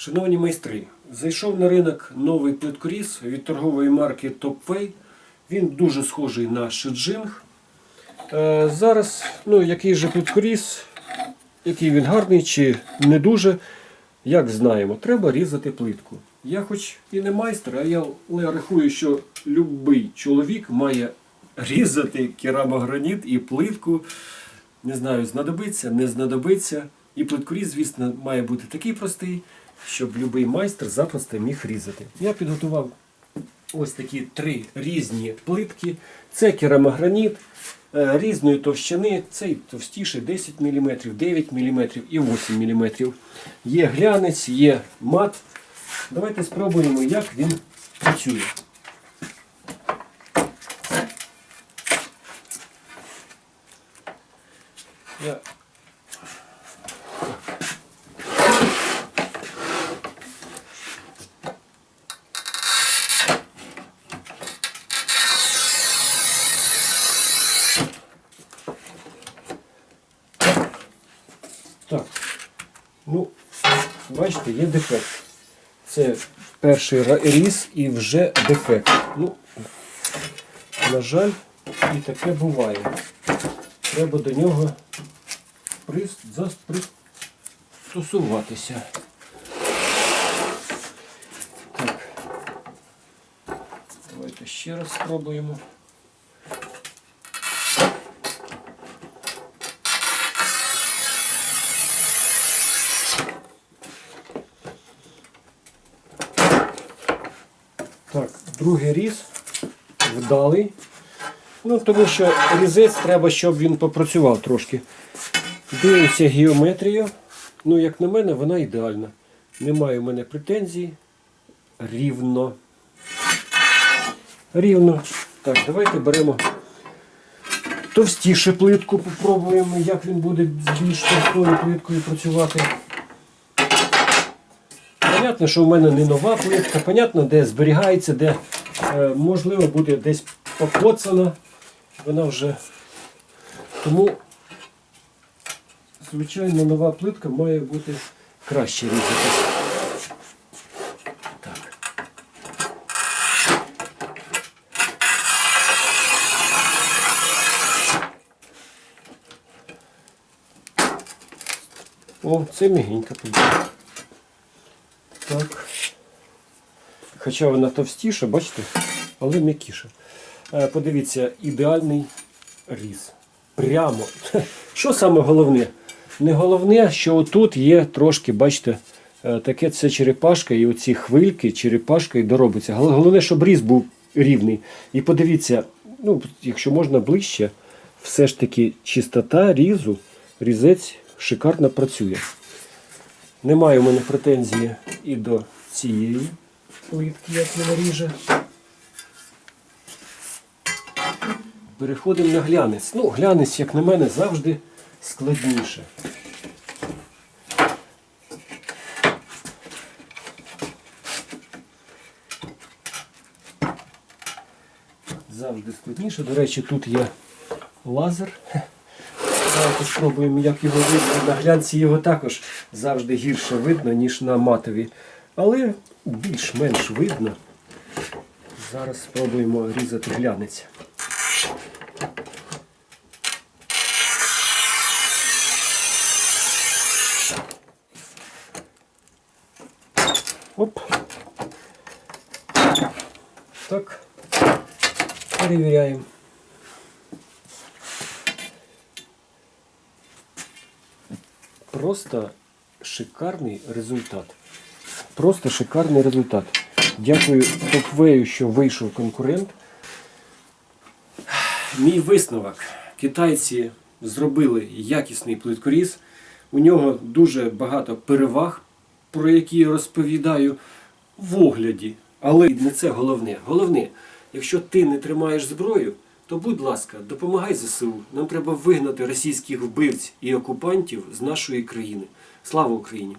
Шановні майстри, зайшов на ринок новий плиткоріз від торгової марки TopWay. Він дуже схожий на шеджинг. Е, зараз, ну, який же плиткоріз, який він гарний чи не дуже, як знаємо, треба різати плитку. Я хоч і не майстер, а я але рахую, що будь-який чоловік має різати керамограніт і плитку. Не знаю, знадобиться, не знадобиться. І плиткоріз, звісно, має бути такий простий, щоб будь-який майстер запросто міг різати. Я підготував ось такі три різні плитки. Це керамограніт е, різної товщини. Цей товстіший 10 мм, 9 мм і 8 мм. Є глянець, є мат. Давайте спробуємо, як він працює. Я Так. Ну, бачите, є дефект. Це перший різ і вже дефект. Ну, на жаль, і таке буває. Треба до нього прис- пристосуватися. Так. Давайте ще раз спробуємо. Так, другий різ вдалий. Ну, тому що різець треба, щоб він попрацював трошки. Дивимося геометрію. Ну, як на мене, вона ідеальна. Немає в мене претензій. Рівно. Рівно. Так, давайте беремо товстіше плитку, попробуємо, як він буде з більш товстою плиткою працювати. Понятно, що в мене не нова плитка, понятно, де зберігається, де е, можливо буде десь покоцана. Вона вже. Тому, звичайно, нова плитка має бути краще різати. О, це мігенька плитка. Так. Хоча вона товстіша, бачите, але м'якіша. Е, Подивіться, ідеальний різ. Прямо. Що саме головне? Не головне, що отут є трошки, бачите, е, таке це черепашка, і оці хвильки, черепашка і доробиться. Головне, щоб різ був рівний. І подивіться, ну, якщо можна ближче, все ж таки чистота різу, різець шикарно працює. Немає у мене претензії і до цієї плитки, як вона ріже. Переходимо на глянець. Ну, глянець, як на мене, завжди складніше. Завжди складніше. До речі, тут є лазер. Давайте спробуємо, як його видно. На глянці його також завжди гірше видно, ніж на матові. Але більш-менш видно. Зараз спробуємо різати глянець. Оп. Так. Перевіряємо. Просто шикарний результат. Просто шикарний результат. Дякую Топвею, що вийшов конкурент. Мій висновок. Китайці зробили якісний плиткоріз. У нього дуже багато переваг, про які я розповідаю в огляді. Але не це головне. Головне, якщо ти не тримаєш зброю, то будь ласка, допомагай ЗСУ. Нам треба вигнати російських вбивць і окупантів з нашої країни. Слава Україні!